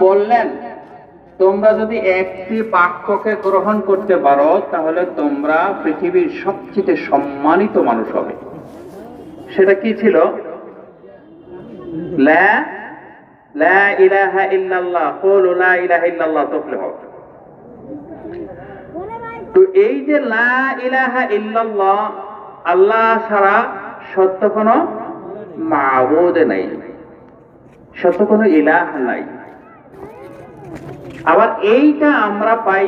বললেন, তোমরা যদি একটি বাক্যকে গ্রহণ করতে পারো, তাহলে তোমরা পৃথিবীর সবচেয়ে সম্মানিত মানুষ হবে। সেটা কি ছিল? তো এই যে লা ইলাহা ইল্লাল্লাহ, আল্লাহ ছাড়া সত্য কোনো মাবুদ নাই। সত্য কোনো ইলাহ নাই। আবার এইটা আমরা পাই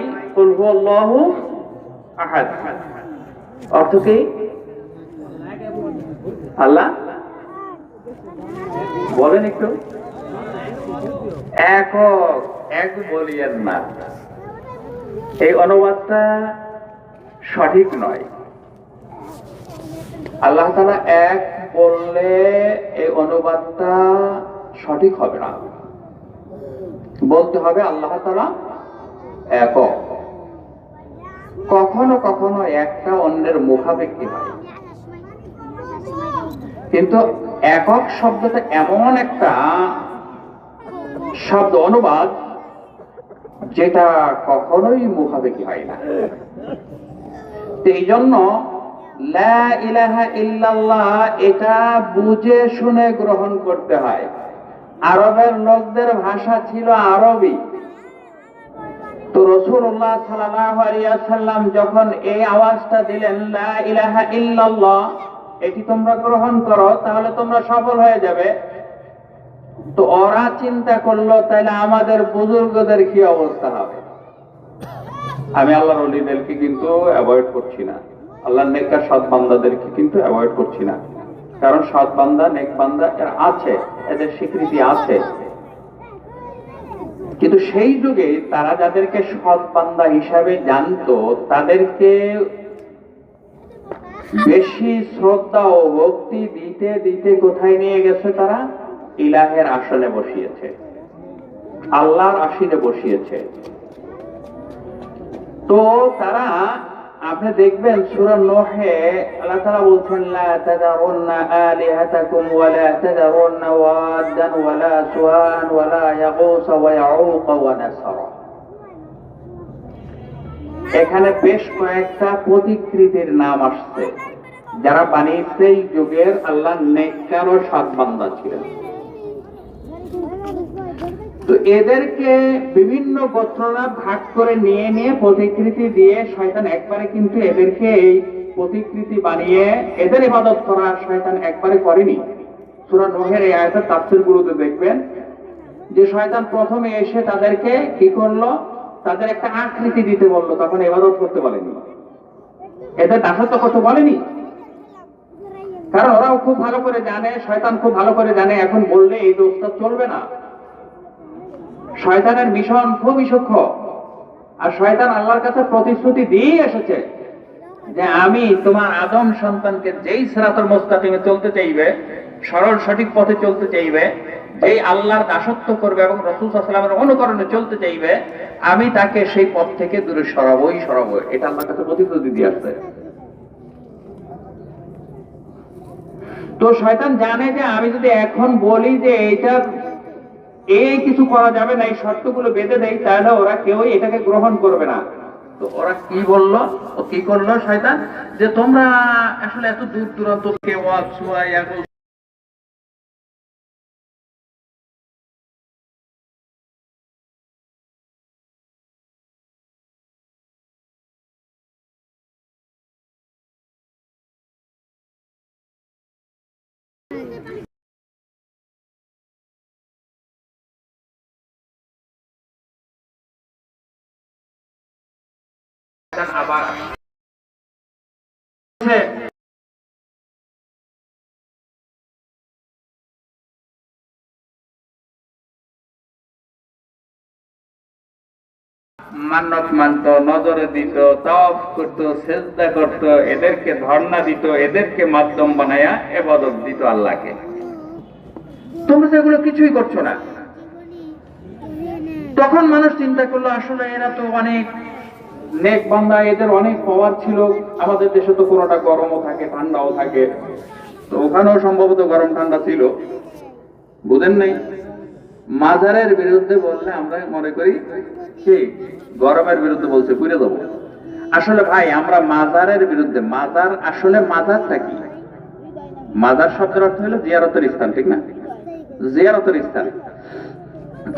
অর্থ কি? আল্লাহ? বলেন একটু। একক এক বলিয়েন না এই অনুবাদটা সঠিক নয়। আল্লাহ তালা এক বললে এই অনুবাদটা সঠিক হবে না। বলতে হবে আল্লাহ তালা একক। কখনো কখনো একটা অন্যের মুখাপেক্ষি হয়। কিন্তু একক শব্দটা এমন একটা শব্দ অনুবাদ যেটা কখনোই মুখাপেক্ষি হয় না। এই জন্য ইলাহা এটা বুঝে শুনে গ্রহণ করতে হয়। আরবের লোকদের ভাষা ছিল আরবি। তো রসুল্লাহ সাল্লাম যখন এই আওয়াজটা দিলেন এটি তোমরা গ্রহণ করো, তাহলে তোমরা সফল হয়ে যাবে। তো ওরা চিন্তা করল, তাহলে আমাদের বুজুর্গদের কি অবস্থা হবে? আমি আল্লাহর অলিদেরকে কিন্তু অ্যাভয়েড করছি না। আল্লাহর নেককার সৎ বান্দাদেরকে কিন্তু অ্যাভয়েড করছি না। কারণ সৎ বান্দা, নেক বান্দা আছে। এদের স্বীকৃতি আছে। কিন্তু সেই যুগে তারা যাদেরকে সৎ বান্দা হিসাবে জানতো, তাদেরকে বেশি শ্রদ্ধা ও ভক্তি দিতে দিতে কোথায় নিয়ে গেছে তারা? ইলাহের আসনে বসিয়েছে। আল্লাহর আসনে বসিয়েছে। তো তারা আপনি দেখবেন সূরা নোহে আল্লাহ তাআলা বলছেন, লা ইয়াগুস ওয়া ইয়াউক ওয়া নাসরা। এখানে বেশ কয়েকটা প্রতিকৃতির নাম আসছে। যারা বানিয়েছে এই যুগের আল্লাহ নেককার ও সৎ বান্দা ছিলেন। তো এদেরকে বিভিন্ন গোত্ররা ভাগ করে নিয়ে নিয়ে প্রতিকৃতি দিয়ে শয়তান একবারে কিন্তু এদেরকে এই প্রতিকৃতি বানিয়ে এদের ইবাদত করা শয়তান একবারে করেনি। সুরা নোহের এই আয়তের তাফসির গুলোতে দেখবেন যে শয়তান প্রথমে এসে তাদেরকে কি করল? তাদের একটা আকৃতি দিতে বলল, তখন ইবাদত করতে বলেনি। এদের দাসত্ব করতে বলেনি। কারণ ওরাও খুব ভালো করে জানে, শয়তান খুব ভালো করে জানে, এখন বললে এই দোষটা চলবে না। শয়তানের মিশন খুবই সূক্ষ্ম। আর শয়তান আল্লাহর কাছে প্রতিশ্রুতি দিয়ে এসেছে যে আমি তোমার আদম সন্তানকে যেই সিরাতুল মুস্তাকিমে চলতে চাইবে, সরল সঠিক পথে চলতে চাইবে, যেই আল্লাহর দাসত্ব করবে এবং রসুল সাল্লামের অনুকরণে চলতে চাইবে, আমি তাকে সেই পথ থেকে দূরে সরাবই সরাবো এটা আল্লাহর কাছে প্রতিশ্রুতি দিয়ে আসছে। তো শয়তান জানে যে আমি যদি এখন বলি যে এইটা এই কিছু করা যাবে না, এই শর্তগুলো বেঁধে দেয়, তাহলে ওরা কেউই এটাকে গ্রহণ করবে না। তো ওরা কি বলল ও কি করল, শয়তান? যে তোমরা আসলে এত দূর দূরান্ত থেকে ওয়াজ সুয়া আবার। মান্নত মানত, নজরে দিত তফ করত, সেজদা করত, এদেরকে ধর্ণা দিত, এদেরকে মাধ্যম বানায়া এবাদত দিত আল্লাহকে। তোমরা সেগুলো কিছুই করছ না। তখন মানুষ চিন্তা করল, আসলে এরা তো অনেক নেক বান্দা, এদের অনেক পাওয়ার ছিল। আমাদের দেশে তো কোনোটা গরমও থাকে, ঠান্ডাও থাকে। তো ওখানেও সম্ভবত গরম ঠান্ডা ছিল। বুঝেন নাই? মাজারের বিরুদ্ধে বললে আমরা মনে করি, কি? গরমের বিরুদ্ধে বলছে, পুড়ে দেবো আসলে ভাই, আমরা মাজারের বিরুদ্ধে, মাজার আসলে মাজারটা কি? মাজার শব্দের অর্থ হলো জিয়ারতের স্থান, ঠিক না? জিয়ারতের স্থান।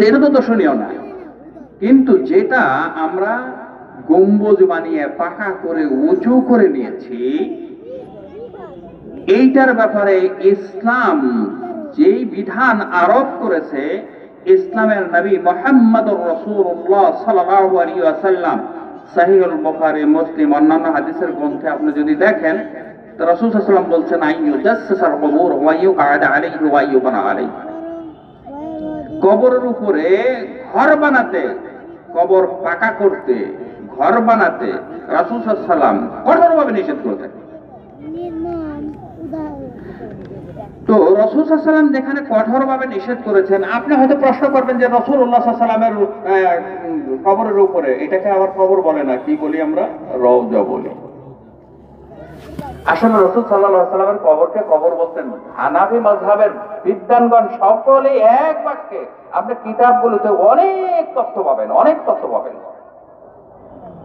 এটা তো দর্শনীয় না। কিন্তু যেটা আমরা গম্বুজ বানিয়ে পাকা করে উঁচু করে নিয়েছি। এইটার ব্যাপারে ইসলাম যেই বিধান আরোপ করেছে, ইসলামের নবী মোহাম্মদ রসুল্লাহ সাল্লাল্লাহু আলাইহি ওয়াসাল্লাম মুসলিম, অন্যান্য হাদিসের গ্রন্থে আপনি যদি দেখেন রাসূল সাল্লাল্লাহু বলছেন আইয়ু জাসসাসাল কুবুর ওয়া ইউকআদ আলাইহি ওয়া ইউবনা আলাইহি। কবরের উপরে ঘর বানাতে, কবর পাকা করতে ঘর বানাতে আলাইহি কঠোরভাবে নিষেধ করে থাকেন। তো রসুল সাল্লাম যেখানে কঠোরভাবে নিষেধ করেছেন আপনি হয়তো প্রশ্ন করবেন যে রসুল উল্লাহ সাল্লামের কবরের উপরে এটাকে আবার কবর বলে না কি বলি আমরা? রওজা বলি। আসলে রসুল সাল্লাহ সাল্লামের কবরকে কবর বলতেন। হানাফি মজহাবের বিদ্যানগণ সকলে এক বাক্যে আপনি কিতাবগুলোতে অনেক তথ্য পাবেন অনেক তথ্য পাবেন।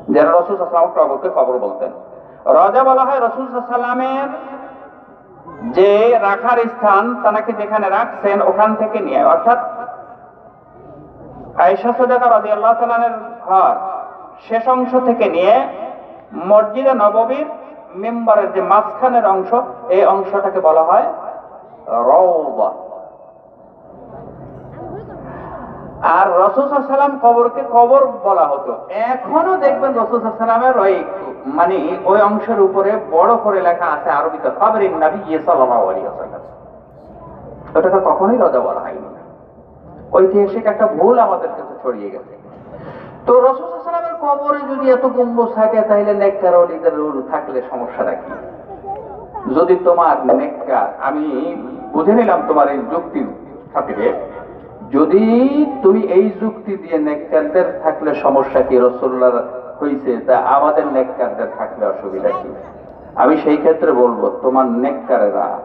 যারা রসুল সাল্লাম কবর বলতেন। রজা বলা হয় রসুল সাল্লামের যে রাখার স্থান তাকে যেখানে রাখছেন ওখান থেকে নিয়ে অর্থাৎ আয়েশা সদাকা রাজি আল্লাহ তালানের ঘর শেষ অংশ থেকে নিয়ে মসজিদে নববীর মেম্বারের যে মাঝখানের অংশ, এই অংশটাকে বলা হয় রওবা আর রসুল সাল্লাম কবরকে কবর বলা হতো। এখনও দেখবেন রসুল ওই মানে ওই অংশের উপরে বড় করে লেখা আছে আরবিতে, কবরিন নবী সাল্লাল্লাহু আলাইহি ওয়াসাল্লাম। ওটাকে কখনোই রজা বলা হয়নি। ঐতিহাসিক একটা ভুল আমাদের কাছে ছড়িয়ে গেছে। তো রসুল সাল্লামের কবরে যদি এত গম্বুজ থাকে, তাহলে নেককার অলিদের থাকলে সমস্যাটা কি? যদি তোমার নেককার, আমি বুঝে নিলাম তোমার এই যুক্তির খাতিরে যদি তুমি এই যুক্তি দিয়ে নেককারদের থাকলে সমস্যা কি? রসুল্লাহ হয়েছে তা আমাদের নেককারদের থাকলে অসুবিধা কি? আমি সেই ক্ষেত্রে বলব, তোমার নেককারেরা,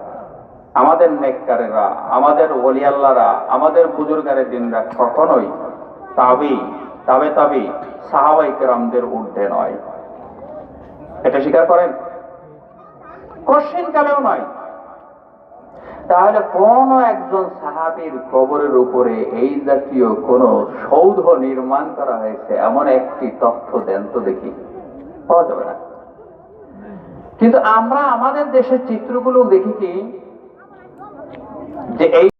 আমাদের নেককারেরা, আমাদের ওলিয়াল্লারা আমাদের বুজুর্গারের দিনরা কখনোই তবে তবে তবে সাহাবাই কেরামদের ঊর্ধ্বে নয়। এটা স্বীকার করেন? কোশ্চিন কালেও নয়। তাহলে কোন একজন সাহাবীর কবরের উপরে এই জাতীয় কোন সৌধ নির্মাণ করা হয়েছে, এমন একটি তথ্য দেন তো দেখি। পাওয়া যাবে না। কিন্তু আমরা আমাদের দেশের চিত্রগুলো দেখি কি? যে এই